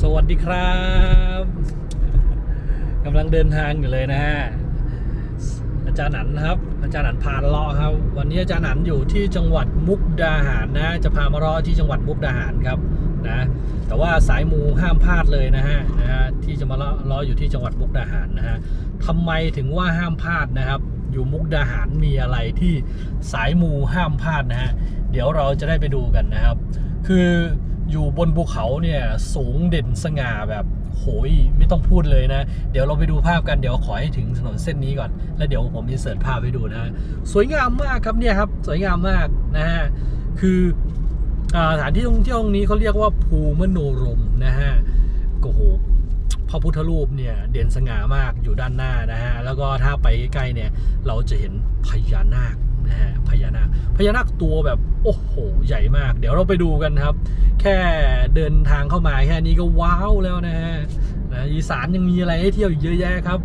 สวัสดีครับกำลังเดินทางอยู่เลยนะฮะอาจารย์หนันครับ อาจารย์หนันพาเลาะครับ วันนี้อาจารย์หนันอยู่ที่จังหวัดมุกดาหารนะ จะพามาเลาะที่จังหวัดมุกดาหารครับนะแต่ว่าสายมูห้ามพลาดเลยนะฮะนะฮะที่จะมาเลาะเลาะอยู่ที่จังหวัดมุกดาหารนะฮะทำไมถึงว่าห้ามพลาดนะครับ อยู่มุกดาหารมีอะไรที่สายมูห้ามพลาดนะฮะเดี๋ยวเราจะได้ไปดูกันนะครับ คือ อยู่บนภูเขาเนี่ยสูงเด่นสง่าแบบโหยไม่ต้องพูดเลยนะ เดี๋ยวเราไปดูภาพกันเดี๋ยวขอให้ถึงถนนเส้นนี้ก่อน แล้วเดี๋ยวผมอินเสิร์ตภาพให้ดูนะสวยงามมากครับเนี่ยครับสวยงามมากนะฮะคือสถานที่ท่องเที่ยวตรงนี้เขาเรียกว่าภูมโนรมนะฮะโอ้โหพระพุทธรูปเนี่ยเด่นสง่ามากอยู่ด้านหน้านะฮะแล้วก็ถ้าไปใกล้เนี่ยเราจะเห็นพญานาค นะฮะพญานาคพญานาคตัวแบบโอ้โหใหญ่มาก เดี๋ยวเราไปดูกันครับ แค่เดินทางเข้ามาแค่นี้ก็ว้าวแล้วนะฮะนะอีสานยังมีอะไรให้เที่ยวอีกเยอะแยะครับ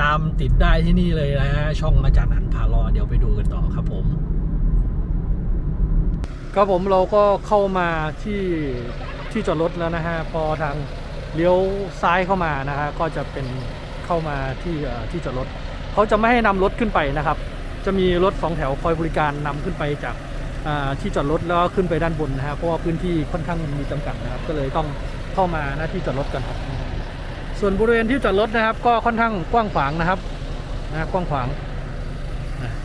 ตามติดได้ที่นี่เลยนะฮะช่องอาจารย์อันพาลอเดี๋ยวไปดูกันต่อครับผมครับผมเราก็เข้ามาที่ที่จอดรถแล้วนะฮะพอทางเลี้ยวซ้ายเข้ามานะฮะก็จะเป็นเข้ามาที่ที่จอดรถเขาจะไม่ให้นำรถขึ้นไปนะครับ จะมีรถสองแถวคอยบริการนำขึ้นไปจากที่จอดรถแล้วขึ้นไปด้านบนนะครับเพราะว่าพื้นที่ค่อนข้างมีจำกัดนะครับ ก็เลยต้องเข้ามาหน้าที่จอดรถกันครับ ส่วนบริเวณที่จอดรถนะครับ ก็ค่อนข้างกว้างขวางนะครับนะกว้างขวาง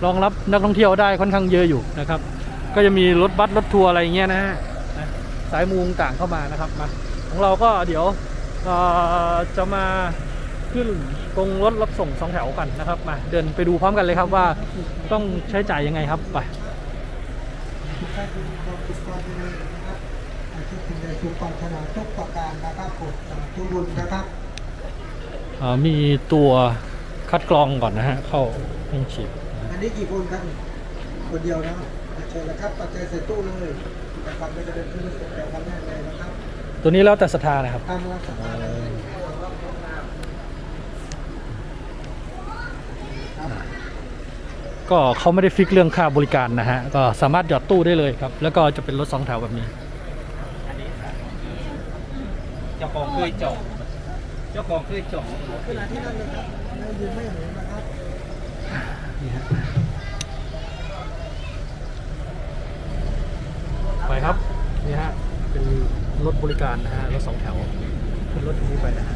รองรับนักท่องเที่ยวได้ค่อนข้างเยอะอยู่นะครับ ก็จะมีรถบัสรถทัวร์อะไรเงี้ยนะฮะสายมูงต่างเข้ามานะครับมาของเราก็เดี๋ยวจะมาขึ้น ตรงรถรับส่งสองแถวกันนะครับมาเดินไปดูพร้อมกันเลยครับว่าต้องใช้จ่ายยังไงครับไปทุกท่านทุกคนทุกคนเลยนะครับอาชีพสิ่งใดทุกปรารถนาทุกประการนะครับผมทุกบุญนะครับมีตัวคัดกรองก่อนนะฮะเข้าเครื่องฉีดอันนี้กี่คนครับคนเดียวนะเชิญนะครับปัจจัยใส่ตู้เลยนะครับไม่จะเดินขึ้นรถแต่ครั้งแรกเลยนะครับ ตัวนี้แล้วแต่ศรัทธานะครับตามรักษาเลยครับ ก็เขาไม่ได้ฟิกเรื่องค่าบริการนะฮะ ก็สามารถหยอดตู้ได้เลยครับ แล้วก็จะเป็นรถสองแถวแบบนี้ เจ้าของเคยจองเจ้าของเคยจองขณะที่นั่นนะครับไม่ยืนไม่เห็นนะครับนี่ฮะไปครับ นี่ฮะ เป็นรถบริการนะฮะ รถสองแถวขึ้นรถอย่างนี้ไปนะฮะ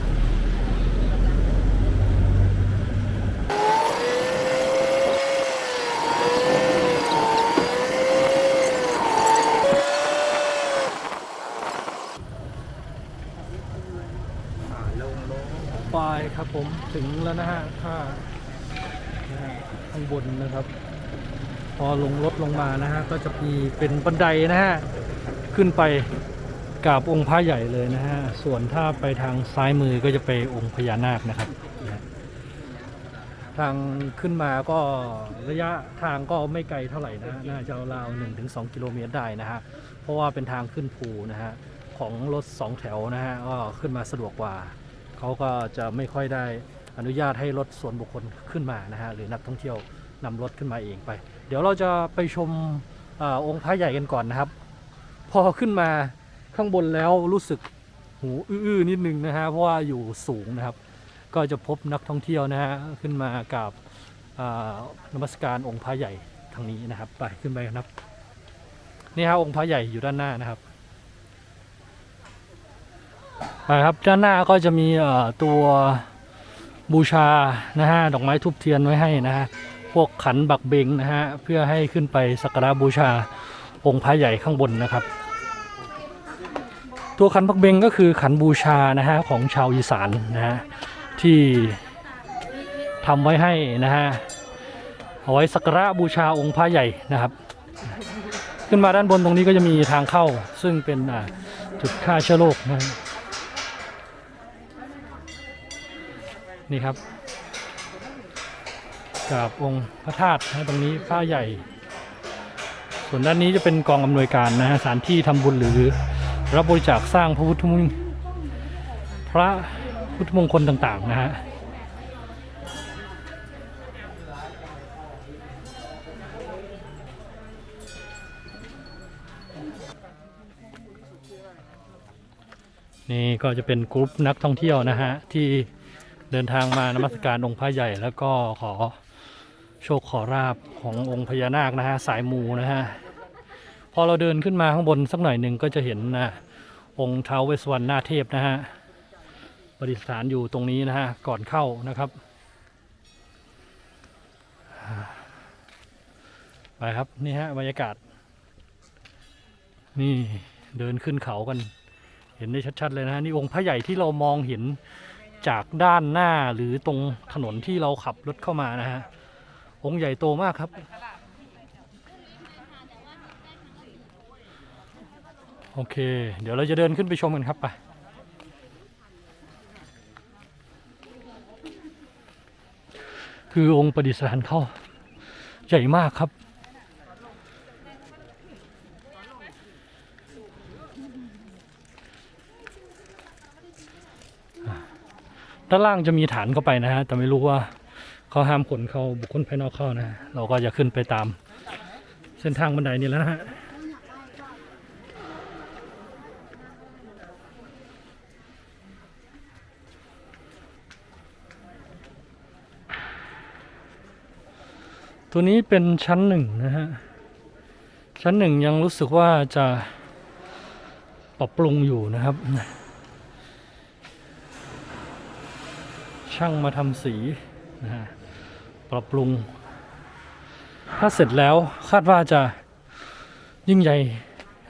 ลงลง ไปครับผมถึงแล้วนะฮะถ้านะฮะข้างบนนะครับ พอลงรถลงมานะฮะก็จะมีเป็นบันไดนะฮะขึ้นไปกราบองค์พระใหญ่เลยนะฮะส่วนถ้าไปทางซ้ายมือก็จะไปองค์พญานาคนะครับ ทางขึ้นมาก็ระยะทางก็ไม่ไกลเท่าไหร่นะฮะน่าจะราว1-2ถึงกิโลเมตรได้นะฮะเพราะว่าเป็นทางขึ้นภูนะฮะของรถสองแถวนะฮะก็ขึ้นมาสะดวกกว่า เขาก็จะไม่ค่อยได้อนุญาตให้รถส่วนบุคคลขึ้นมานะฮะหรือนักท่องเที่ยวนำรถขึ้นมาเองไป เดี๋ยวเราจะไปชมอองค์พระใหญ่กันก่อนนะครับ พอขึ้นมาข้างบนแล้วรู้สึกหูอื้อๆนิดนึงนะฮะเพราะว่าอยู่สูงนะครับ ก็จะพบนักท่องเที่ยวนะฮะขึ้นมากับนมัสการองค์พระใหญ่ทางนี้นะครับ ไปขึ้นไปกันครับนี่ฮะองค์พระใหญ่อยู่ด้านหน้านะครับ นะครับด้านหน้าก็จะมีตัวบูชานะฮะดอกไม้ทุบเทียนไว้ให้นะฮะพวกขันบักเบงนะฮะเพื่อให้ขึ้นไปสักการะบูชาองค์พระใหญ่ข้างบนนะครับ ตัวขันบักเบงก็คือขันบูชานะฮะของชาวอีสานนะฮะที่ทำไว้ให้นะฮะเอาไว้สักการะบูชาองค์พระใหญ่นะครับ ขึ้นมาด้านบนตรงนี้ก็จะมีทางเข้าซึ่งเป็นจุดฆ่าเชื้อโรคนะฮะ นี่ครับกราบองค์พระธาตุนะตรงนี้พระใหญ่ ส่วนด้านนี้จะเป็นกองอำนวยการนะฮะสถานที่ทำบุญหรือรับบริจาคสร้างพระพุทธมงพระพุทธมงคลต่างๆนะฮะนี่ก็จะเป็นกลุ่มนักท่องเที่ยวนะฮะที่ เดินทางมานมัสการองค์พระใหญ่แล้วก็ขอโชคขอราบขององค์พญานาคนะฮะสายมูนะฮะพอเราเดินขึ้นมาข้างบนสักหน่อยหนึ่งก็จะเห็นนะองค์เท้าเวสสวรรณหน้าเทพนะฮะประดิษฐานอยู่ตรงนี้นะฮะก่อนเข้านะครับไปครับนี่ฮะบรรยากาศ นี่เดินขึ้นเขากัน เห็นได้ชัด ๆ เลยนะฮะนี่องค์พระใหญ่ที่เรามองเห็น จากด้านหน้าหรือตรงถนนที่เราขับรถเข้ามานะฮะ องค์ใหญ่โตมากครับ โอเค เดี๋ยวเราจะเดินขึ้นไปชมกันครับไปคือองค์ประดิษฐานเข้าใหญ่มากครับ ด้านล่างจะมีฐานเข้าไปนะฮะแต่ไม่รู้ว่าเขาห้ามคนเข้าบุคคลภายนอกเข้านะ เราก็จะขึ้นไปตามเส้นทางบันไดนี้แล้วนะฮะตัวนี้เป็นชั้นหนึ่งนะฮะ ชั้นหนึ่งยังรู้สึกว่าจะปรับปรุงอยู่นะครับ ช่างมาทำสีนะฮะปรับปรุง ถ้าเสร็จแล้วคาดว่าจะยิ่งใหญ่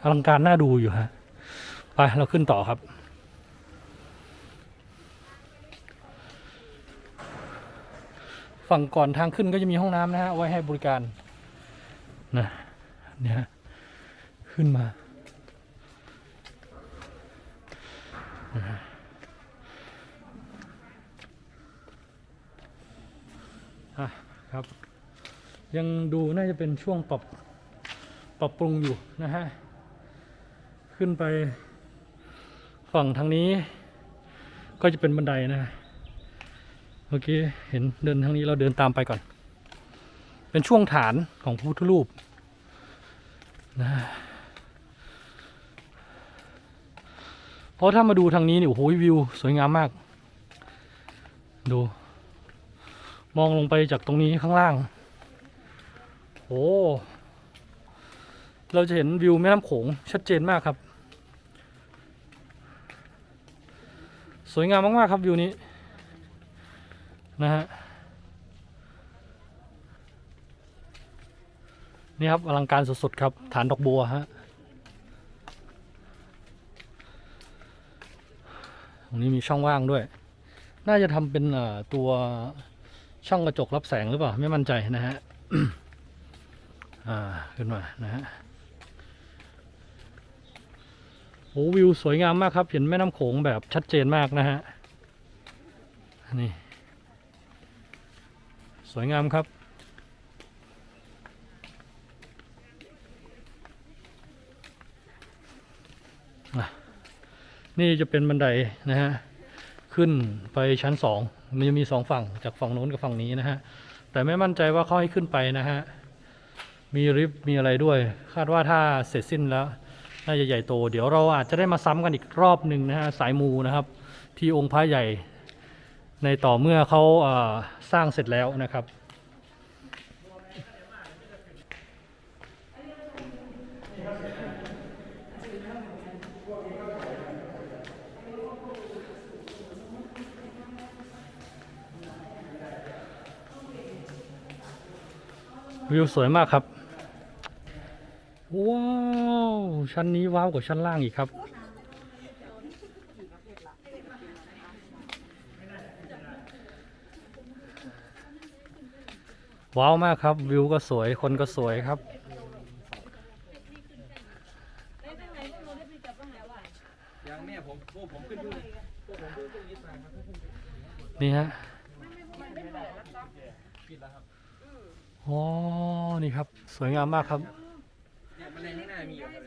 อลังการน่าดูอยู่ฮะ ไป เราขึ้นต่อครับ ฝั่งก่อนทางขึ้นก็จะมีห้องน้ำนะฮะ ไว้ให้บริการนะเนี่ยขึ้นมานะฮะอะครับ ยังดูน่าจะเป็นช่วงปรับปรับปรุงอยู่นะฮะ ขึ้นไปฝั่งทางนี้ ก็จะเป็นบันไดนะฮะเมื่อกี้เห็นเดินทางนี้เราเดินตามไปก่อน เป็นช่วงฐานของพระพุทธรูปนะเพราะถ้ามาดูทางนี้นี่โอ้โหวิวสวยงามมาก ดู มองลงไปจากตรงนี้ข้างล่าง โอ้เราจะเห็นวิวแม่น้ำโขงชัดเจนมากครับ สวยงามมาก ๆ ครับวิวนี้ นะฮะ นี่ครับอลังการสุด ๆ ครับ ฐานดอกบัวฮะ ตรงนี้มีช่องว่างด้วย น่าจะทำเป็นตัวช่องกระจกรับแสงหรือเปล่า ไม่มั่นใจนะฮะ ขึ้นมานะฮะโอ้วิวสวยงามมากครับ เห็นแม่น้ำโขงแบบชัดเจนมากนะฮะนี่สวยงามครับ นี่จะเป็นบันไดนะฮะ ขึ้นไปชั้นสองมันจะมีสองฝั่งจากฝั่งโน้นกับฝั่งนี้นะฮะ แต่ไม่มั่นใจว่าเขาให้ขึ้นไปนะฮะ มีริฟมีอะไรด้วย คาดว่าถ้าเสร็จสิ้นแล้ว น่าจะใหญ่โต เดี๋ยวเราอาจจะได้มาซ้ำกันอีกรอบหนึ่งนะฮะสายมูนะครับ ที่องค์พระใหญ่ในต่อเมื่อเขาเอ่อสร้างเสร็จแล้วนะครับ วิวสวยมากครับ ว้าว ชั้นนี้ว้าวกว่าชั้นล่างอีกครับว้าวมากครับ วิวก็สวยคนก็สวยครับ ยังแม่ผมพวกผมขึ้นดูพวกผมขึ้นตรงนี้มาครับนี่ฮะปิดแล้วครับอ๋อนี่ครับ สวยงามมากครับเนี่ยมันในข้างหน้ามีอยู่ครับ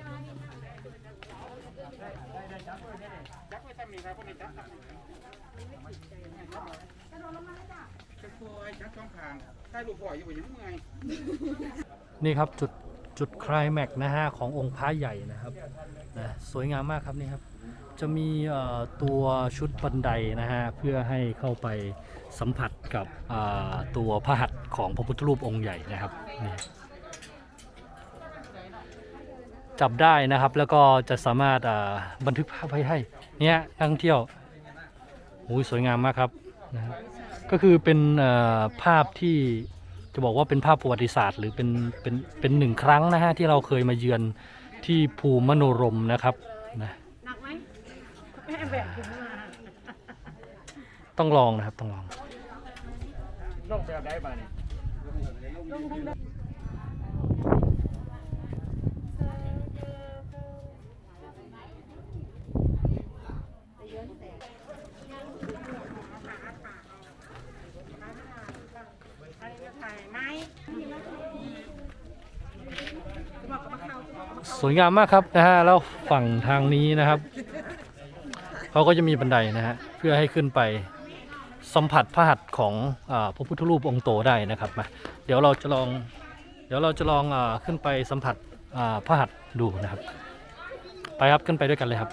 นี่ครับจุดจุดคลแม็กนะฮะขององค์พระใหญ่นะครับนะสวยงามมากครับนี่ครับจะมีเอ่อตัวชุดบันไดนะฮะเพื่อให้เข้าไปสัมผัสกับอ่าตัวพระหัตถ์ของพระพุทธรูปองค์ใหญ่นะครับนี่จับได้นะครับแล้วก็จะสามารถอ่าบันทึกภาพไว้ให้ เนี่ยนักท่องเที่ยวโอ้ยสวยงามมากครับนะครับก็คือเป็นเอ่อภาพที่จะบอกว่าเป็นภาพประวัติศาสตร์ หรือเป็นเป็นเป็นหนึ่งครั้งนะฮะที่เราเคยมาเยือนที่ภูมโนรมนะครับนะหนักไหมแม่แบกถุงมาต้องลองนะครับต้องลองลงแบบได้บ้านี่ สวยงามมากครับนะฮะแล้วฝั่งทางนี้นะครับเขาก็จะมีบันไดนะฮะเพื่อให้ขึ้นไปสัมผัสพระหัตถ์ของอพระพุทธรูปองค์โตได้นะครับมาเดี๋ยวเราจะลองเดี๋ยวเราจะลองอขึ้นไปสัมผัสพระหัตถ์ดูนะครับ ไปครับขึ้นไปด้วยกันเลยครับ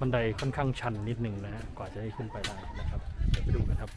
บันไดค่อนข้างชันนิดหนึ่งนะฮะกว่าจะให้ขึ้นไปได้นะครับ เดี๋ยวไปดูกันครับ